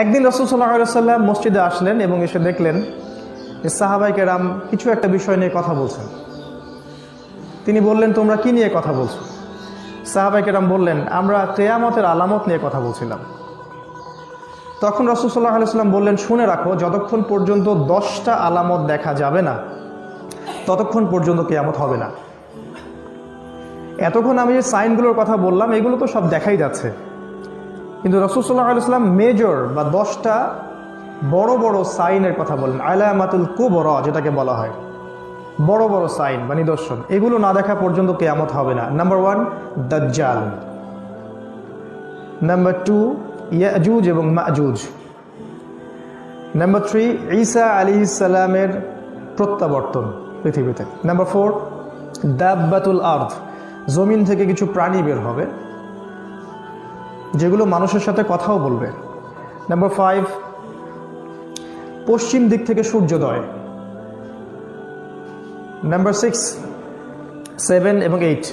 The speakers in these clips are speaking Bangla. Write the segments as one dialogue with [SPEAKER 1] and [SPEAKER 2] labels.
[SPEAKER 1] একদিন রসুল সাল্লাহ সাল্লাম মসজিদে আসলেন এবং এসে দেখলেন যে সাহাবাই কেরাম কিছু একটা বিষয় নিয়ে কথা বলছেন। তিনি বললেন, তোমরা কি নিয়ে কথা বলছো? সাহাবাই কেরাম বললেন, আমরা কেয়ামতের আলামত নিয়ে কথা বলছিলাম। তখন রসুল সাল্লাহ সাল্লাম বললেন, শুনে রাখো, যতক্ষণ পর্যন্ত দশটা আলামত দেখা যাবে না, ততক্ষণ পর্যন্ত কেয়ামত হবে না। এতক্ষণ আমি যে সাইনগুলোর কথা বললাম, এগুলো তো সব দেখাই যাচ্ছে। কিন্তু রসুল্লাহ আলাইসলাম মেজর বা দশটা বড় বড় সাইনের কথা বলেন আলামাতুল কুবর যেটাকে বলা হয়। বড় বড় সাইন বা নিদর্শন। এগুলো না দেখা পর্যন্ত কেয়ামত হবে না। নাম্বার ওয়ান দাজ্জাল নাম্বার টু ইয়াজুজ এবং মাজুজ নাম্বার থ্রি ঈসা আলী ইসালামের প্রত্যাবর্তন পৃথিবীতে। নাম্বার ফোর দাব্বাতুল আর্থ জমিন থেকে কিছু প্রাণী বের হবে। যেগুলো মানুষের সাথে কথাও বলবে। নাম্বার ফাইভ পশ্চিম দিক থেকে সূর্যোদয়। নাম্বার সিক্স সেভেন এবং এইট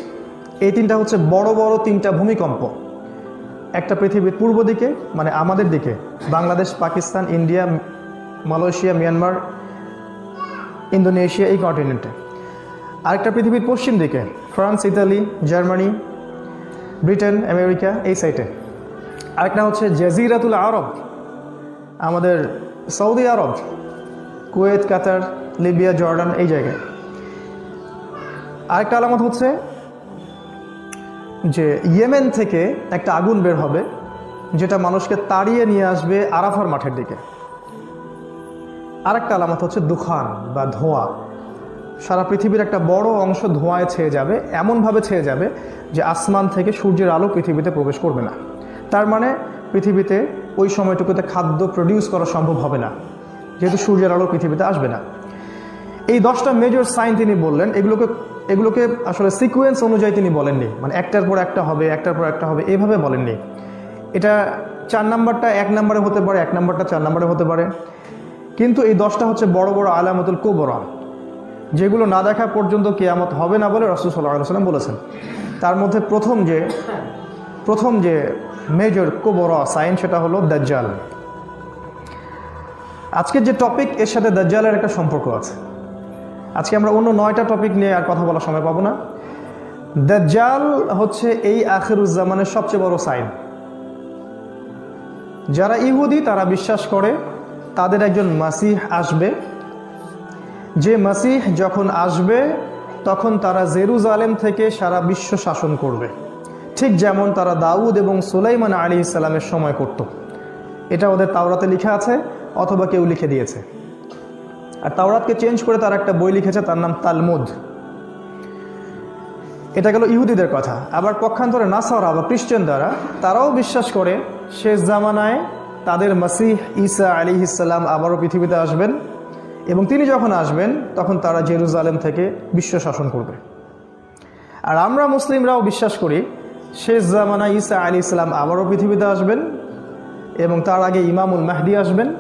[SPEAKER 1] এই তিনটা হচ্ছে বড় বড় তিনটা ভূমিকম্প। একটা পৃথিবীর পূর্ব দিকে মানে আমাদের দিকে, Bangladesh, Pakistan, India, Malaysia, Myanmar, Indonesia, এই কন্টিনেন্টে আরেকটা পৃথিবীর পশ্চিম দিকে, France, Italy, Germany, Britain, America, এই সাইটে আরেকটা হচ্ছে জাজিরাতুল আরব, আমাদের সৌদি আরব, কুয়েত, কাতার, লিবিয়া, জর্ডান, এই জায়গায়। আরেকটা আলামত হচ্ছে যে ইয়েমেন থেকে একটা আগুন বের হবে, যেটা মানুষকে তাড়িয়ে নিয়ে আসবে আরাফার মাঠের দিকে। আরেকটা আলামত হচ্ছে দুখান বা ধোঁয়া। সারা পৃথিবীর একটা বড় অংশ ধোঁয়ায় ছেয়ে যাবে, এমনভাবে ছেয়ে যাবে যে আসমান থেকে সূর্যের আলো পৃথিবীতে প্রবেশ করবে না। তার মানে পৃথিবীতে ওই সময়টুকুতে খাদ্য প্রডিউস করা সম্ভব হবে না। যেহেতু সূর্যের আলো পৃথিবীতে আসবে না। এই দশটা মেজর সাইন তিনি বললেন, এগুলোকে এগুলোকে আসলে সিকোয়েন্স অনুযায়ী তিনি বলেননি। মানে একটার পর একটা হবে, একটার পর একটা হবে এইভাবে বলেননি। এটা চার নাম্বারটা এক নাম্বারে হতে পারে, এক নাম্বারটা চার নাম্বারে হতে পারে। কিন্তু এই দশটা হচ্ছে বড় বড় আলামতুল কোবরা, যেগুলো না দেখা পর্যন্ত কেয়ামত হবে না বলে রসুল সাল্লাহ সাল্লাম বলেছেন। তার মধ্যে প্রথম যে প্রথম যে মেজর কোবরা সাইন, সেটা হলো দাজ্জাল। আজকের যে টপিক এর সাথে দাজ্জালের একটা সম্পর্ক আছে। আজকে আমরা অন্য নয়টা টপিক নিয়ে আর কথা বলার সময় পাবো না। দাজ্জাল হচ্ছে এই আখেরুজ্জামানের সবচেয়ে বড় সাইন। যারা ইহুদি, তারা বিশ্বাস করে তাদের একজন মাসিহ আসবে। যে মাসিহ যখন আসবে, তখন তারা জেরুজালেম থেকে সারা বিশ্ব শাসন করবে। ঠিক যেমন তারা দাউদ এবং সুলাইমান আলী ইসলামের সময় করত। এটা ওদের তাওরাতে লিখা আছে, অথবা কেউ লিখে দিয়েছে। আর তাওরাতকে চেঞ্জ করে তারা একটা বই লিখেছে, তার নাম তালমুদ। এটা গেল ইহুদিদের কথা। আবার পক্ষান্তরে নাসারা বা খ্রিস্টান দ্বারা তারাও বিশ্বাস করে, শেষ জামানায় তাদের মাসিহ ঈসা আলী ইসাল্লাম আবারও পৃথিবীতে আসবেন এবং তিনি যখন আসবেন, তখন তারা জেরুজালেম থেকে বিশ্ব শাসন করবে। আর আমরা মুসলিমরাও বিশ্বাস করি শেষ জামানা ঈসা আলী ইসলাম আবারও পৃথিবীতে আসবেন এবং তার আগে ইমামুল মাহদি আসবেন।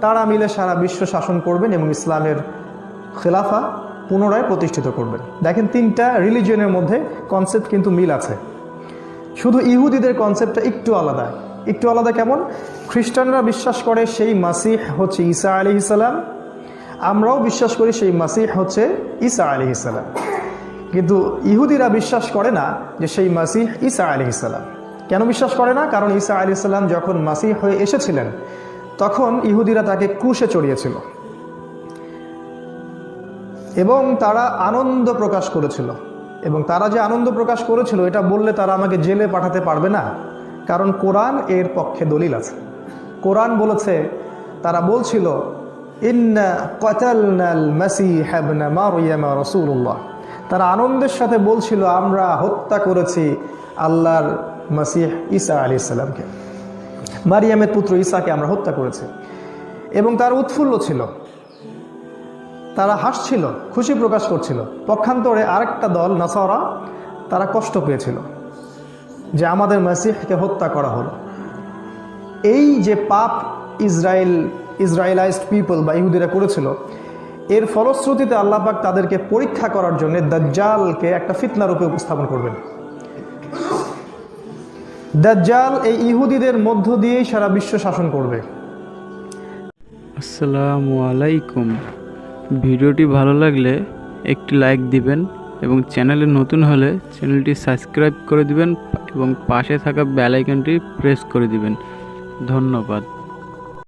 [SPEAKER 1] তারা মিলে সারা বিশ্ব শাসন করবেন এবং ইসলামের খেলাফা পুনরায় প্রতিষ্ঠিত করবেন। দেখেন তিনটা রিলিজিয়নের মধ্যে কনসেপ্ট কিন্তু মিল আছে। শুধু ইহুদিদের কনসেপ্টটা একটু আলাদা। একটু আলাদা কেমন? খ্রিস্টানরা বিশ্বাস করে সেই মাসিহ হচ্ছে ঈসা আলি ইসালাম আমরাও বিশ্বাস করি সেই মাসিহ হচ্ছে ঈসা আলি ইসালাম কিন্তু ইহুদিরা বিশ্বাস করে না যে সেই মাসিহ ঈসা আলি ইসালাম কেন বিশ্বাস করে না? কারণ ঈসা আলি ইসাল্লাম যখন মাসিহ হয়ে এসেছিলেন, তখন ইহুদিরা তাকে ক্রুশে চড়িয়েছিল। এবং তারা আনন্দ প্রকাশ করেছিল। এবং তারা যে আনন্দ প্রকাশ করেছিল, এটা বললে তারা আমাকে জেলে পাঠাতে পারবে না। কারণ কোরআন এর পক্ষে দলিল আছে। কোরআন বলেছে, তারা বলছিল, ইন্না কতালনাল মাসিহ ইবনে মারইয়াম রাসূলুল্লাহ। তারা আনন্দের সাথে বলছিল, আমরা হত্যা করেছি আল্লাহর মাসিহ ঈসা আলাইহিস সালামকে। মারিয়ামের পুত্র ঈসাকে আমরা হত্যা করেছি। এবং তার উৎফুল্ল ছিল। তারা হাসছিল, খুশি প্রকাশ করছিল। পক্ষান্তরে আরেকটা দল, নাসারা, তারা কষ্ট পেয়েছিল যে আমাদের মাসিহকে হত্যা করা হলো। এই যে পাপ ইসরায়েল, ইসরায়েলাইজড পিপল বা ইহুদিরা করেছিল এর ফলশ্রুতিতে আল্লাপাক তাদেরকে পরীক্ষা করার জন্য দাজ্জালকে একটা ফিতনা রূপে উপস্থাপন করবেন। দাজ্জাল এই ইহুদিদের মধ্য দিয়েই সারা বিশ্ব শাসন করবে।
[SPEAKER 2] আসসালামু আলাইকুম। ভিডিওটি ভালো লাগলে একটি লাইক দিবেন এবং চ্যানেলে নতুন হলে চ্যানেলটি সাবস্ক্রাইব করে দিবেন এবং পাশে থাকা বেল আইকনটি প্রেস করে দিবেন। ধন্যবাদ।